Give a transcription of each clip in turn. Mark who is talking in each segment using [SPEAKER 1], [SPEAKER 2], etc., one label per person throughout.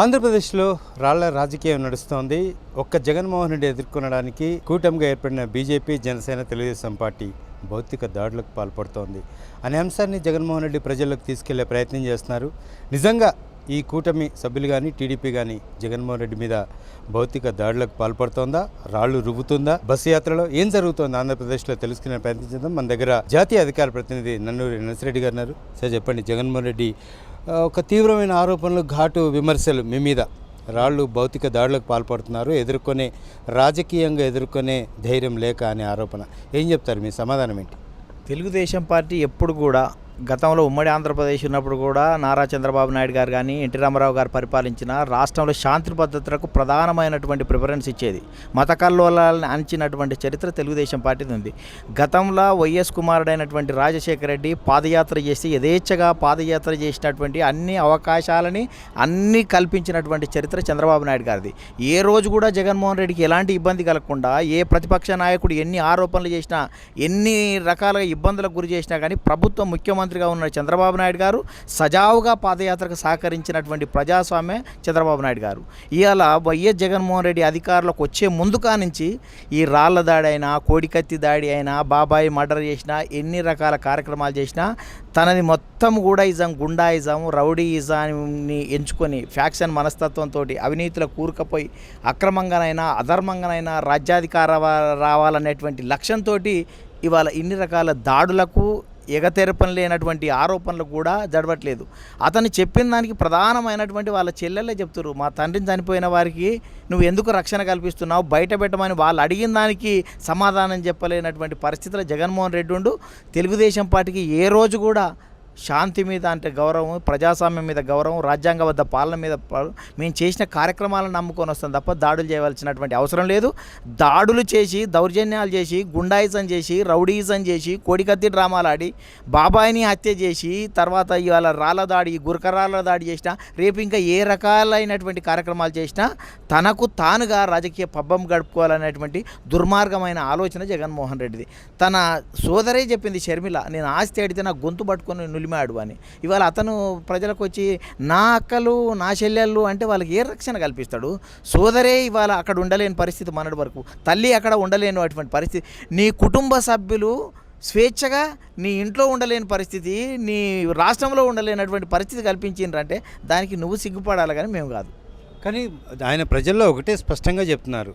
[SPEAKER 1] ఆంధ్రప్రదేశ్లో రాళ్ళ రాజకీయం నడుస్తోంది. ఒక్క జగన్మోహన్ రెడ్డి ఎదుర్కొనడానికి కూటమిగా ఏర్పడిన బీజేపీ జనసేన తెలుగుదేశం పార్టీ భౌతిక దాడులకు పాల్పడుతోంది. అనే అంశాన్ని జగన్మోహన్ రెడ్డి ప్రజల్లోకి తీసుకెళ్ళే ప్రయత్నం చేస్తున్నారు. నిజంగా ఈ కూటమి సభ్యులు కానీ టీడీపీ కానీ జగన్మోహన్ రెడ్డి మీద భౌతిక దాడులకు పాల్పడుతోందా? రాళ్ళు రువ్వుతుందా? బస్సు యాత్రలో ఏం జరుగుతోంది ఆంధ్రప్రదేశ్లో? తెలుసుకునే ప్రయత్నం మన దగ్గర జాతీయ అధికార ప్రతినిధి నన్నూరి నర్సిరెడ్డి గారు ఉన్నారు. సార్ చెప్పండి. జగన్మోహన్ రెడ్డి ఒక తీవ్రమైన ఆరోపణలు ఘాటు విమర్శలు మీ మీద. రాళ్ళు భౌతిక దాడులకు పాల్పడుతున్నారు ఎదుర్కొనే రాజకీయంగా ఎదుర్కొనే ధైర్యం లేక అనే ఆరోపణ. ఏం చెప్తారు? మీ సమాధానం ఏంటి?
[SPEAKER 2] తెలుగుదేశం పార్టీ ఎప్పుడు కూడా గతంలో ఉమ్మడి ఆంధ్రప్రదేశ్ ఉన్నప్పుడు కూడా నారా చంద్రబాబు నాయుడు గారు కానీ ఎన్టీ రామారావు గారు పరిపాలించిన రాష్ట్రంలో శాంతి భద్రతలకు ప్రధానమైనటువంటి ప్రిఫరెన్స్ ఇచ్చేది. మత కల్లోలాలను అంచినటువంటి చరిత్ర తెలుగుదేశం పార్టీది ఉంది. గతంలో వైఎస్ కుమారుడైనటువంటి రాజశేఖర రెడ్డి పాదయాత్ర చేసి యథేచ్ఛగా పాదయాత్ర చేసినటువంటి అన్ని అవకాశాలని అన్నీ కల్పించినటువంటి చరిత్ర చంద్రబాబు నాయుడు గారిది. ఏ రోజు కూడా జగన్మోహన్ రెడ్డికి ఎలాంటి ఇబ్బంది కలగకుండా ఏ ప్రతిపక్ష నాయకుడు ఎన్ని ఆరోపణలు చేసినా ఎన్ని రకాలుగా ఇబ్బందులకు గురి చేసినా కానీ ప్రభుత్వం ముఖ్యమంత్రిగా ఉన్న చంద్రబాబు నాయుడు గారు సజావుగా పాదయాత్రకు సహకరించినటువంటి ప్రజాస్వామ్య చంద్రబాబు నాయుడు గారు. ఇవాళ వైఎస్ జగన్మోహన్ రెడ్డి అధికారులకు వచ్చే ముందు కానించి ఈ రాళ్ళ దాడి అయినా కోడికత్తి దాడి అయినా బాబాయి మర్డర్ చేసినా ఎన్ని రకాల కార్యక్రమాలు చేసినా తనది మొత్తం కూడా ఇజం గుండాయిజం రౌడీయిజాన్ని ఎంచుకొని ఫ్యాక్షన్ మనస్తత్వంతో అవినీతిలో కూరుకపోయి అక్రమంగానైనా అధర్మంగానైనా రాజ్యాధికార రావాలనేటువంటి లక్ష్యంతో ఇవాళ ఇన్ని రకాల దాడులకు ఎగతెరపని లేనటువంటి ఆరోపణలు కూడా జడవట్లేదు అతను చెప్పిన దానికి ప్రధానమైనటువంటి వాళ్ళ చెల్లెలే చెప్తున్నారు మా తండ్రిని చనిపోయిన వారికి నువ్వు ఎందుకు రక్షణ కల్పిస్తున్నావు? బయట పెట్టమని వాళ్ళు అడిగిన దానికి సమాధానం చెప్పలేనటువంటి పరిస్థితులు జగన్మోహన్ రెడ్డి ఉండు. తెలుగుదేశం పార్టీకి ఏ రోజు కూడా శాంతి మీద అంటే గౌరవం ప్రజాస్వామ్యం మీద గౌరవం రాజ్యాంగబద్ధ పాలన మీద మేము చేసిన కార్యక్రమాలను నమ్ముకొని వస్తాం తప్ప దాడులు చేయవలసినటువంటి అవసరం లేదు. దాడులు చేసి దౌర్జన్యాలు చేసి గుండాయిజం చేసి రౌడీజం చేసి కోడికత్తి డ్రామాలు ఆడి బాబాయిని హత్య చేసి తర్వాత ఇవాళ రాళ్ళ దాడి గురకరాళ్ళ దాడి చేసినా రేపు ఇంకా ఏ రకాలైనటువంటి కార్యక్రమాలు చేసినా తనకు తానుగా రాజకీయ పబ్బం గడుపుకోవాలనేటువంటి దుర్మార్గమైన ఆలోచన జగన్మోహన్ రెడ్డిది. తన సోదరే చెప్పింది షర్మిల నేను ఆస్తి అడిగితే నా గొంతు పట్టుకొని నులిమాడు అని. ఇవాళ అతను ప్రజలకు వచ్చి నా అక్కలు నా చెల్లెళ్ళు అంటే వాళ్ళకి ఏ రక్షణ కల్పిస్తాడు? సోదరే ఇవాళ అక్కడ ఉండలేని పరిస్థితి మనటి వరకు. తల్లి అక్కడ ఉండలేని అటువంటి పరిస్థితి. నీ కుటుంబ సభ్యులు స్వేచ్ఛగా నీ ఇంట్లో ఉండలేని పరిస్థితి నీ రాష్ట్రంలో ఉండలేనటువంటి పరిస్థితి కల్పించిండ్రంటే దానికి నువ్వు సిగ్గుపడాలి కానీ మేము కాదు.
[SPEAKER 1] కానీ ఆయన ప్రజల్లో ఒకటే స్పష్టంగా చెప్తున్నారు.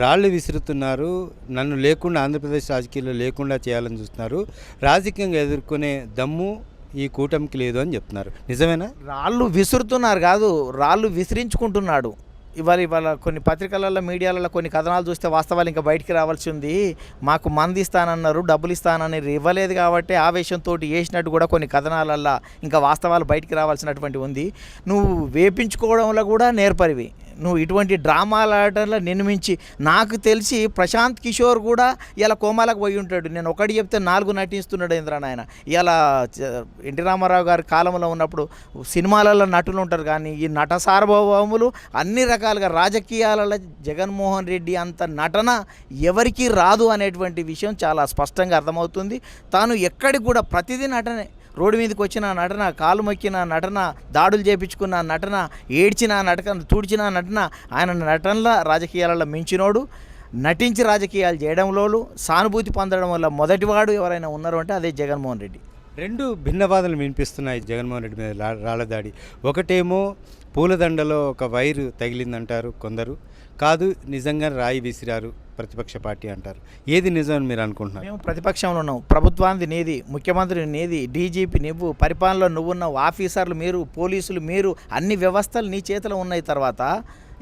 [SPEAKER 1] రాళ్ళు విసురుతున్నారు నన్ను లేకుండా ఆంధ్రప్రదేశ్ రాజకీయాల్లో లేకుండా చేయాలని చూస్తున్నారు. రాజకీయంగా ఎదుర్కొనే దమ్ము ఈ కూటమికి లేదు అని చెప్తున్నారు. నిజమేనా?
[SPEAKER 2] రాళ్ళు విసురుతున్నారు కాదు రాళ్ళు విసిరించుకుంటున్నాడు. ఇవాళ ఇవాళ కొన్ని పత్రికలలో మీడియాలలో కొన్ని కథనాలు చూస్తే వాస్తవాలు ఇంకా బయటికి రావాల్సి ఉంది. మాకు మంది ఇస్తానన్నారు డబ్బులు ఇస్తానని ఇవ్వలేదు కాబట్టి ఆవేశంతో వేసినట్టు కూడా కొన్ని కథనాలల్లో ఇంకా వాస్తవాలు బయటికి రావాల్సినటువంటి ఉంది. నువ్వు వేపించుకోవడంలో కూడా నేర్పరివి. నువ్వు ఇటువంటి డ్రామాల ఆడటంలో నిర్మించి నాకు తెలిసి ప్రశాంత్ కిషోర్ కూడా ఇలా కోమాలకు పోయి ఉంటాడు. నేను ఒకటి చెప్తే నాలుగు నటిస్తున్నాడు ఇంద్ర నాయన. ఇలా ఎన్టీ రామారావు గారి కాలంలో ఉన్నప్పుడు సినిమాలలో నటులు ఉంటారు కానీ ఈ నట సార్వభౌములు అన్ని రకాలుగా రాజకీయాలలో జగన్మోహన్ రెడ్డి అంత నటన ఎవరికీ రాదు అనేటువంటి విషయం చాలా స్పష్టంగా అర్థమవుతుంది. తాను ఎక్కడికి కూడా ప్రతిదీ నటనే రోడ్డు మీదకి వచ్చిన నటన కాలు మొక్కిన నటన దాడులు చేపించుకున్న నటన ఏడ్చిన నటన తుడిచిన నటన ఆయన నటనల రాజకీయాలలో మించినోడు. నటించి రాజకీయాలు చేయడంలో సానుభూతి పొందడం వల్ల మొదటివాడు ఎవరైనా ఉన్నారు అంటే అదే జగన్మోహన్ రెడ్డి.
[SPEAKER 1] రెండు భిన్నవాదనలు వినిపిస్తున్నాయి జగన్మోహన్ రెడ్డి మీద రాళ్ళదాడి దాడి. ఒకటేమో పూలదండలో ఒక వైరు తగిలిందంటారు కొందరు. కాదు నిజంగా రాయి విసిరారు ప్రతిపక్ష పార్టీ అంటారు. ఏది నిజం అని మీరు అనుకుంటున్నారు?
[SPEAKER 2] మేము ప్రతిపక్షంలో ఉన్నాం. ప్రభుత్వానికి నీది ముఖ్యమంత్రి నీది డీజీపీ నువ్వు పరిపాలనలో నువ్వున్నావు ఆఫీసర్లు మీరు పోలీసులు మీరు అన్ని వ్యవస్థలు నీ చేతిలో ఉన్నాయి తర్వాత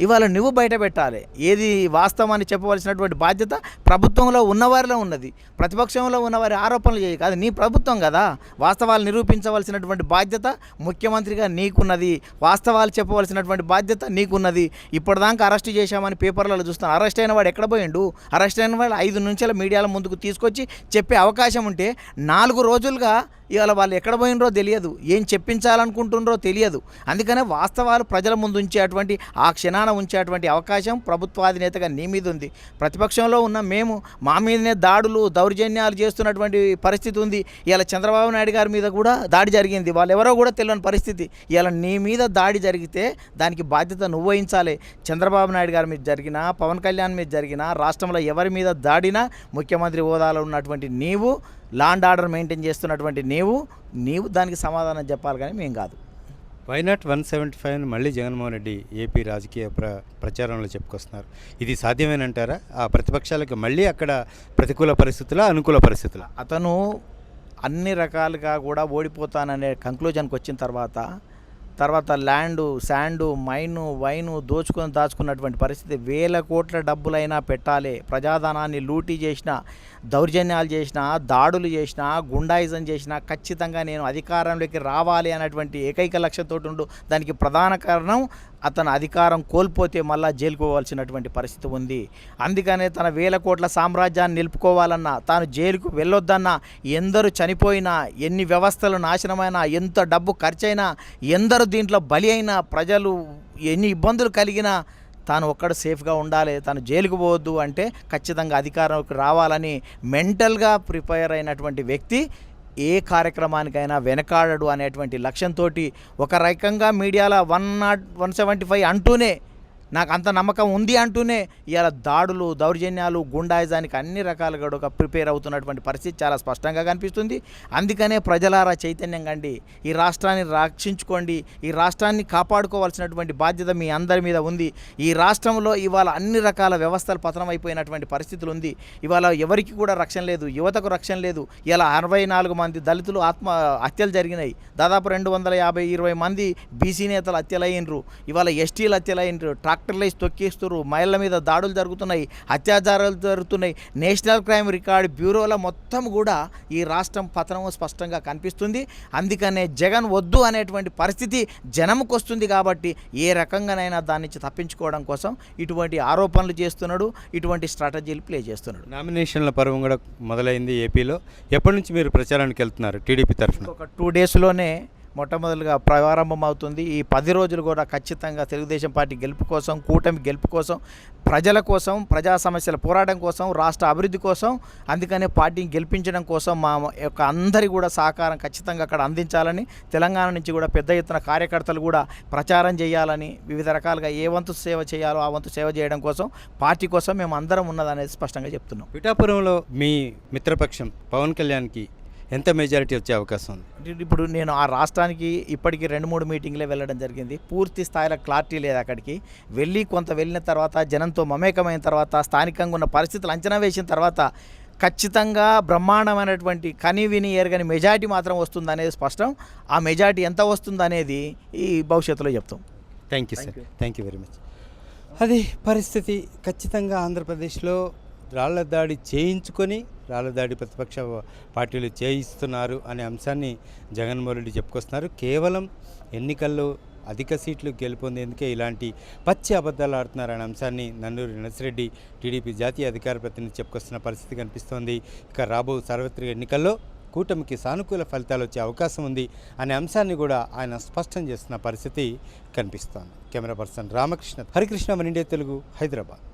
[SPEAKER 2] ఇవాళ నువ్వు బయట పెట్టాలి. ఏది వాస్తవాన్ని చెప్పవలసినటువంటి బాధ్యత ప్రభుత్వంలో ఉన్నవారిలో ఉన్నది. ప్రతిపక్షంలో ఉన్నవారి ఆరోపణలు చేయ. కాదు నీ ప్రభుత్వం కదా. వాస్తవాలు నిరూపించవలసినటువంటి బాధ్యత ముఖ్యమంత్రిగా నీకున్నది. వాస్తవాలు చెప్పవలసినటువంటి బాధ్యత నీకున్నది. ఇప్పటిదాకా అరెస్ట్ చేశామని పేపర్లలో చూస్తాను అరెస్ట్ అయిన వాడు ఎక్కడ పోయిండు? అరెస్ట్ అయిన వాడు ఐదు నుంచెల మీడియాల ముందుకు తీసుకొచ్చి చెప్పే అవకాశం ఉంటే నాలుగు రోజులుగా ఇవాళ వాళ్ళు ఎక్కడ పోయినరో తెలియదు. ఏం చెప్పించాలనుకుంటున్నారో తెలియదు. అందుకనే వాస్తవాలు ప్రజల ముందు ఉంచేటువంటి ఆ క్షణ నిరాణ ఉంచేటువంటి అవకాశం ప్రభుత్వాధినేతగా నీ మీద ఉంది. ప్రతిపక్షంలో ఉన్న మేము మా మీదనే దాడులు దౌర్జన్యాలు చేస్తున్నటువంటి పరిస్థితి ఉంది. ఇలా చంద్రబాబు నాయుడు గారి మీద కూడా దాడి జరిగింది. వాళ్ళు ఎవరో కూడా తెలియని పరిస్థితి. ఇలా నీ మీద దాడి జరిగితే దానికి బాధ్యత నువ్వు వహించాలి. చంద్రబాబు నాయుడు గారి మీద జరిగినా పవన్ కళ్యాణ్ మీద జరిగినా రాష్ట్రంలో ఎవరి మీద దాడినా ముఖ్యమంత్రి హోదాలో ఉన్నటువంటి నీవు లాండ్ ఆర్డర్ మెయింటైన్ చేస్తున్నటువంటి నీవు నీవు దానికి సమాధానం చెప్పాలి కానీ మేము కాదు.
[SPEAKER 1] వైనాట్ వన్ సెవెంటీ ఫైవ్ మళ్ళీ జగన్మోహన్ రెడ్డి ఏపీ రాజకీయ ప్ర ప్రచారంలో చెప్పుకొస్తున్నారు? ఇది సాధ్యమేనంటారా? ఆ ప్రతిపక్షాలకు మళ్ళీ అక్కడ ప్రతికూల పరిస్థితుల అనుకూల పరిస్థితుల?
[SPEAKER 2] అతను అన్ని రకాలుగా కూడా ఓడిపోతాననే కంక్లూజన్కి వచ్చిన తర్వాత తర్వాత ల్యాండు శాండు మైను వైను దోచుకొని దాచుకున్నటువంటి పరిస్థితి. వేల కోట్ల డబ్బులైనా పెట్టాలి. ప్రజాధనాన్ని లూటీ చేసిన దౌర్జన్యాలు చేసిన దాడులు చేసిన గుండాయిజం చేసిన ఖచ్చితంగా నేను అధికారంలోకి రావాలి అన్నటువంటి ఏకైక లక్ష్యంతో ఉండు. దానికి ప్రధాన కారణం అతను అధికారం కోల్పోతే మళ్ళా జైలుకు పోవాల్సినటువంటి పరిస్థితి ఉంది. అందుకనే తన వేల కోట్ల సామ్రాజ్యాన్ని నిలుపుకోవాలన్నా తాను జైలుకు వెళ్ళొద్దన్నా ఎందరు చనిపోయినా ఎన్ని వ్యవస్థలు నాశనమైనా ఎంత డబ్బు ఖర్చైనా ఎందరు దీంట్లో బలి అయినా ప్రజలు ఎన్ని ఇబ్బందులు కలిగినా తాను ఒక్కడు సేఫ్గా ఉండాలి తాను జైలుకు పోవద్దు అంటే ఖచ్చితంగా అధికారంలోకి రావాలని మెంటల్గా ప్రిపేర్ అయినటువంటి వ్యక్తి ఏ కార్యక్రమానికైనా వెనకాడడు అనేటువంటి లక్ష్యంతో ఒక రకంగా మీడియాలో one nought one seventy five అంటూనే నాకు అంత నమ్మకం ఉంది అంటూనే ఇవాళ దాడులు దౌర్జన్యాలు గుండాయిజానికి అన్ని రకాలుగా ఒక ప్రిపేర్ అవుతున్నటువంటి పరిస్థితి చాలా స్పష్టంగా కనిపిస్తుంది. అందుకనే ప్రజలారా చైతన్యం కండి. ఈ రాష్ట్రాన్ని రక్షించుకోండి. ఈ రాష్ట్రాన్ని కాపాడుకోవాల్సినటువంటి బాధ్యత మీ అందరి మీద ఉంది. ఈ రాష్ట్రంలో ఇవాళ అన్ని రకాల వ్యవస్థలు పతనం అయిపోయినటువంటి పరిస్థితులు ఉంది. ఇవాళ ఎవరికి కూడా రక్షణ లేదు. యువతకు రక్షణ లేదు. ఇలా అరవై నాలుగు మంది దళితులు ఆత్మ హత్యలు జరిగినాయి. దాదాపు రెండు వందల యాభై ఇరవై మంది బీసీ నేతలు హత్యలయ్యిండ్రు. ఇవాళ ఎస్టీలు హత్యలయ్యిండ్రు. ట్రాక్టర్లు వేసి తొక్కేస్తున్నారు మహిళల మీద దాడులు జరుగుతున్నాయి అత్యాచారాలు జరుగుతున్నాయి. నేషనల్ క్రైమ్ రికార్డ్ బ్యూరోల మొత్తం కూడా ఈ రాష్ట్రం పతనం స్పష్టంగా కనిపిస్తుంది. అందుకనే జగన్ వద్దు అనేటువంటి పరిస్థితి జనంకు వస్తుంది కాబట్టి ఏ రకంగానైనా దాని నుంచి తప్పించుకోవడం కోసం ఇటువంటి ఆరోపణలు చేస్తున్నాడు ఇటువంటి స్ట్రాటజీలు ప్లే చేస్తున్నాడు.
[SPEAKER 1] నామినేషన్ల పర్వం కూడా మొదలైంది ఏపీలో. ఎప్పటి నుంచి మీరు ప్రచారానికి వెళ్తున్నారు టీడీపీ తరఫున?
[SPEAKER 2] ఒక టూ డేస్లోనే మొట్టమొదటిగా ప్రారంభమవుతుంది. ఈ పది రోజులు కూడా ఖచ్చితంగా తెలుగుదేశం పార్టీ గెలుపు కోసం కూటమి గెలుపు కోసం ప్రజల కోసం ప్రజా సమస్యల పోరాటం కోసం రాష్ట్ర అభివృద్ధి కోసం అందుకనే పార్టీని గెలిపించడం కోసం మా యొక్క అందరి కూడా సహకారం ఖచ్చితంగా అక్కడ అందించాలని తెలంగాణ నుంచి కూడా పెద్ద ఎత్తున కార్యకర్తలు కూడా ప్రచారం చేయాలని వివిధ రకాలుగా ఏ వంతు సేవ చేయాలో ఆ వంతు సేవ చేయడం కోసం పార్టీ కోసం మేము అందరం ఉన్నదనేది స్పష్టంగా చెప్తున్నాం.
[SPEAKER 1] పిఠాపురంలో మీ మిత్రపక్షం పవన్ కళ్యాణ్కి ఎంత మెజారిటీ వచ్చే అవకాశం ఉంది?
[SPEAKER 2] ఇప్పుడు నేను ఆ రాష్ట్రానికి ఇప్పటికి రెండు మూడు మీటింగ్లే వెళ్ళడం జరిగింది. పూర్తి స్థాయిలో క్లారిటీ లేదు అక్కడికి. వెళ్ళి కొంత వెళ్ళిన తర్వాత జనంతో మమేకమైన తర్వాత స్థానికంగా ఉన్న పరిస్థితులు అంచనా వేసిన తర్వాత ఖచ్చితంగా బ్రహ్మాండమైనటువంటి కని విని ఎరగని మెజారిటీ మాత్రం వస్తుంది అనేది స్పష్టం. ఆ మెజారిటీ ఎంత వస్తుంది అనేది ఈ భవిష్యత్తులో చెప్తాం.
[SPEAKER 1] Thank you sir. Thank you very much అది పరిస్థితి ఖచ్చితంగా ఆంధ్రప్రదేశ్లో రాళ్ళ దాడి చేయించుకొని రాళ్ళ దాడి ప్రతిపక్ష పార్టీలు చేయిస్తున్నారు అనే అంశాన్ని జగన్మోహన్ రెడ్డి చెప్పుకొస్తున్నారు. కేవలం ఎన్నికల్లో అధిక సీట్లు గెలుపొందేందుకే ఇలాంటి పచ్చి అబద్ధాలు ఆడుతున్నారనే అంశాన్ని నన్నూరు నర్సిరెడ్డి టీడీపీ జాతీయ అధికార ప్రతినిధి చెప్పుకొస్తున్న పరిస్థితి కనిపిస్తోంది. ఇక రాబో సార్వత్రిక ఎన్నికల్లో కూటమికి సానుకూల ఫలితాలు వచ్చే అవకాశం ఉంది అనే అంశాన్ని కూడా ఆయన స్పష్టం చేస్తున్న పరిస్థితి కనిపిస్తోంది. కెమెరా పర్సన్ రామకృష్ణ హరికృష్ణ మన ఇండియా తెలుగు హైదరాబాద్.